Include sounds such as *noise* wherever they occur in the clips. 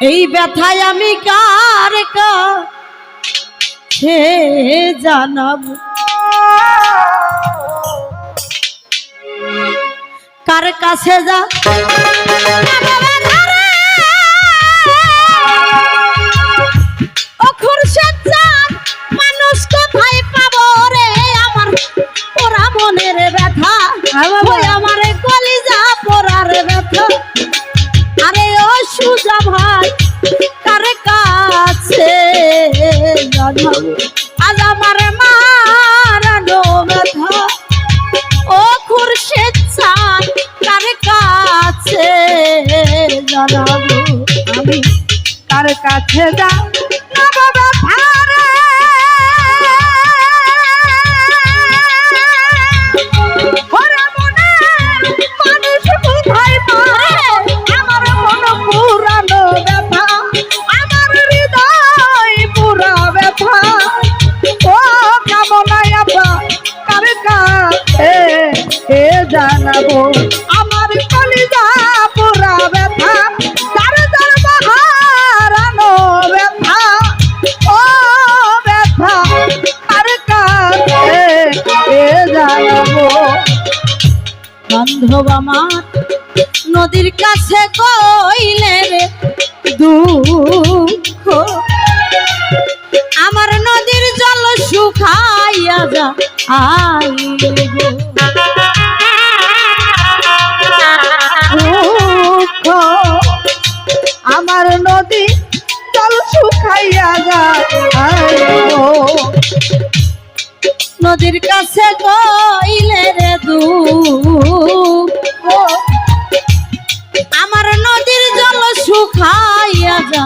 এই ব্যথায় আমি কার জানাব। কার কাছে যা? জানাব আজ আমার মারানো ব্যথা ও খুরশেদ চান কার কাছে জানাব আমি? কার কাছে যা আমার কলিজা পুরা ব্যথা, তার তার ও ব্যথা, কার কাছে এ জানাব? নদীর কাছে কইলে দুঃখ। আমার নদীর জল শুকাইয়া যা, আইলে গো। নদী জল শুকাইয়া যায়। নদীর কাছে কইলে রে দু আমার নদীর জল শুকাইয়া যা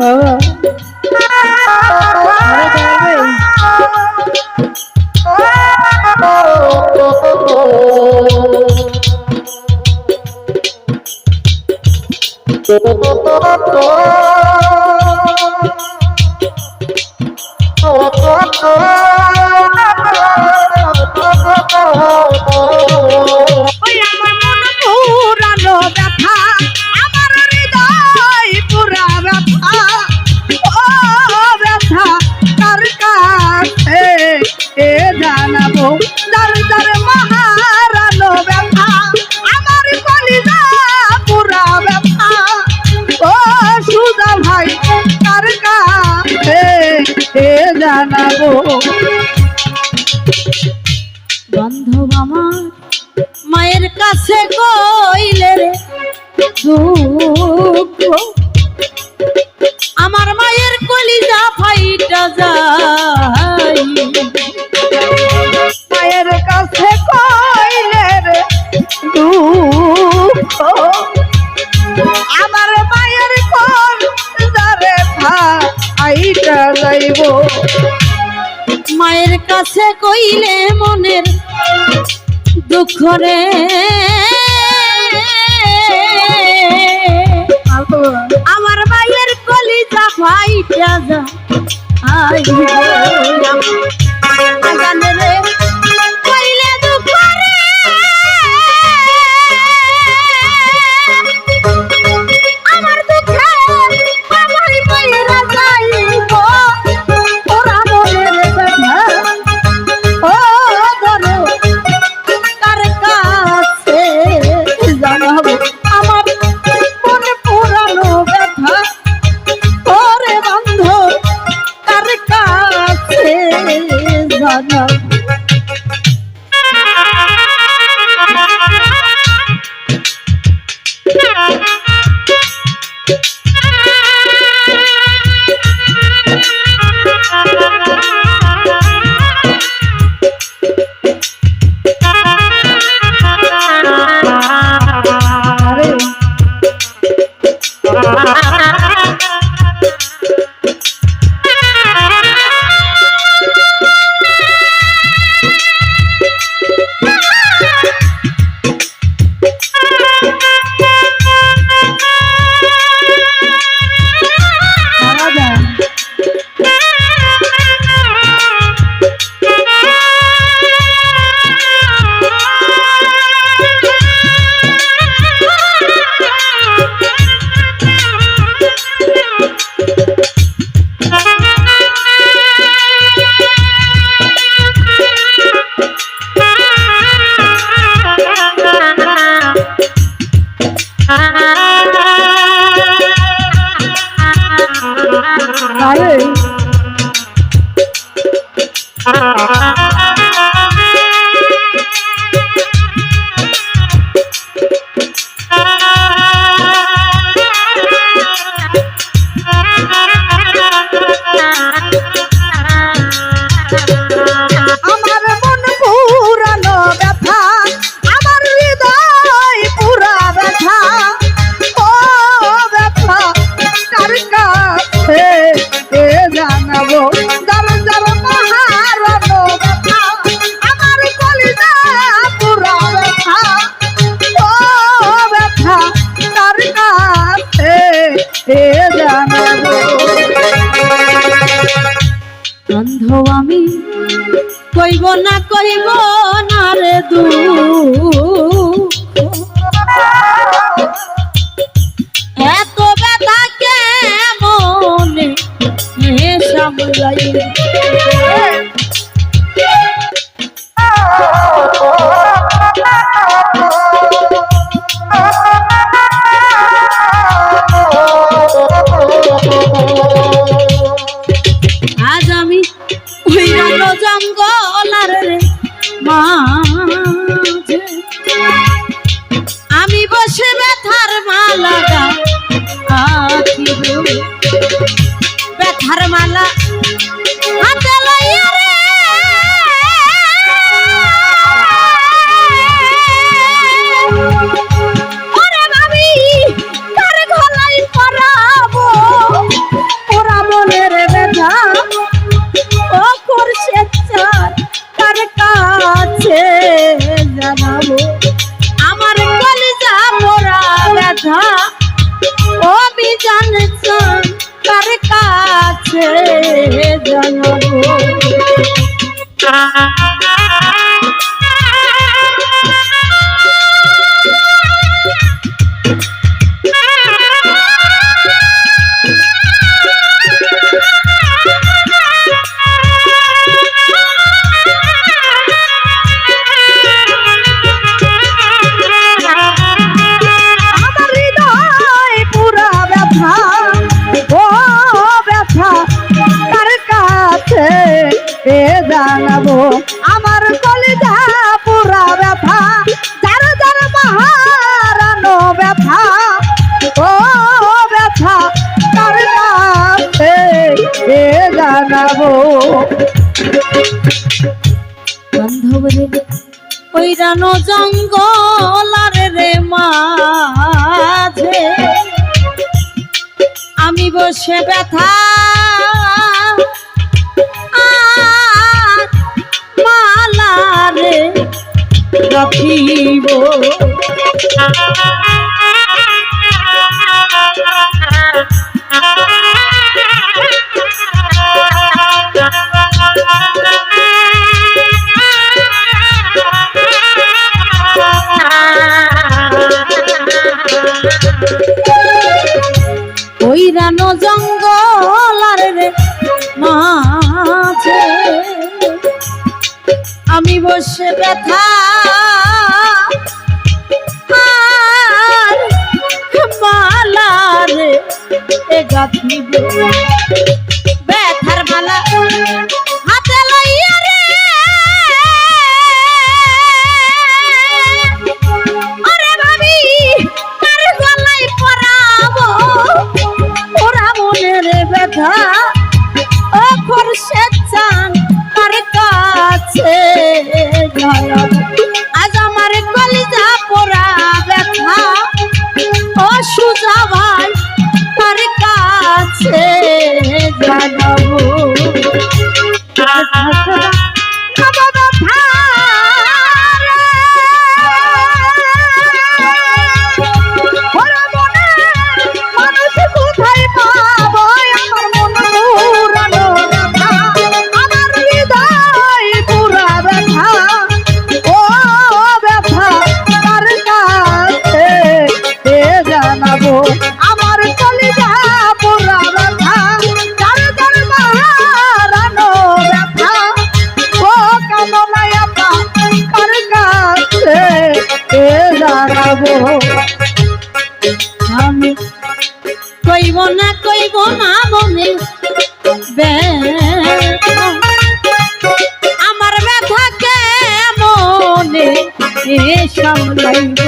nada. এ জানাব। বান্ধব আমার মায়ের কাছে কইলে রে আমার মায়ের কলিজা ফাইটা যায়। মায়ের কাছে কইলে রে, দুঃখ। মায়ের কাছে কইলে মনের দুঃখ রে। আমার মায়ের কলিজা ফাইটা যা আই রে। জানা যাই কাছে জানাব। আমার কলিজা মোরা ব্যথা অভিযান তার কাছে জানাব। বান্ধব রে ওই জঙ্গল রে মাঝে। আমি বসে ব্যথা মালারে রাখিব। আমি বসে ব্যথা। আর মালারে এ ব্যথার মালা হাতে লইয়া রে। আরে ভাবি আর গলায় পরাবো? রে ব্যথা। ও খরশেদ কাছে জানাব কাছে এ দাঁড়াবো আমি কইব না কইব না মনে। আমার ব্যথাকে মনে সামলাইব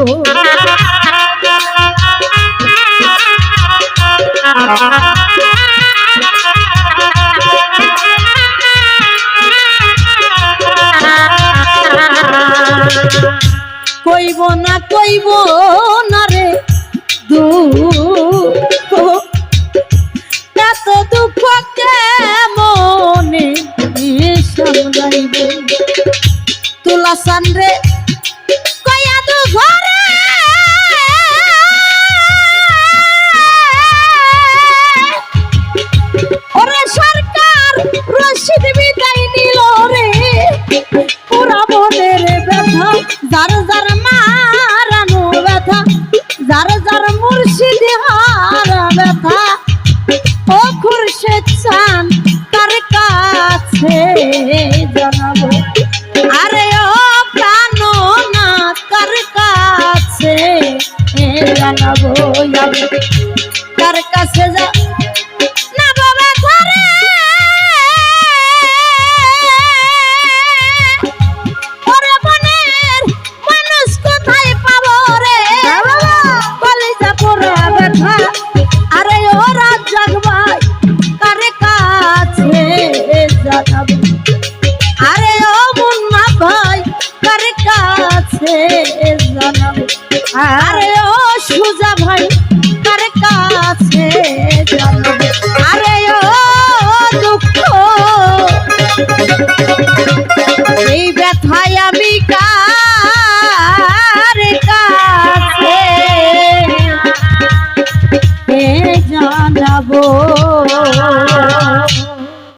*laughs* কইব না কইব না রে দুঃখ জানাব আমি তার কাছে যা না বাবা ঘরে। ওরে বনের মানুষ কোথায় পাবো রে? কলিজা পোড়া ব্যথা। আরে ও রাজ্জাক ভাই কারে কাছে জানাব। আরে ও মুন্না ভাই কারে কাছে জানাব। আরে সুজা ভাই কাছে জানাব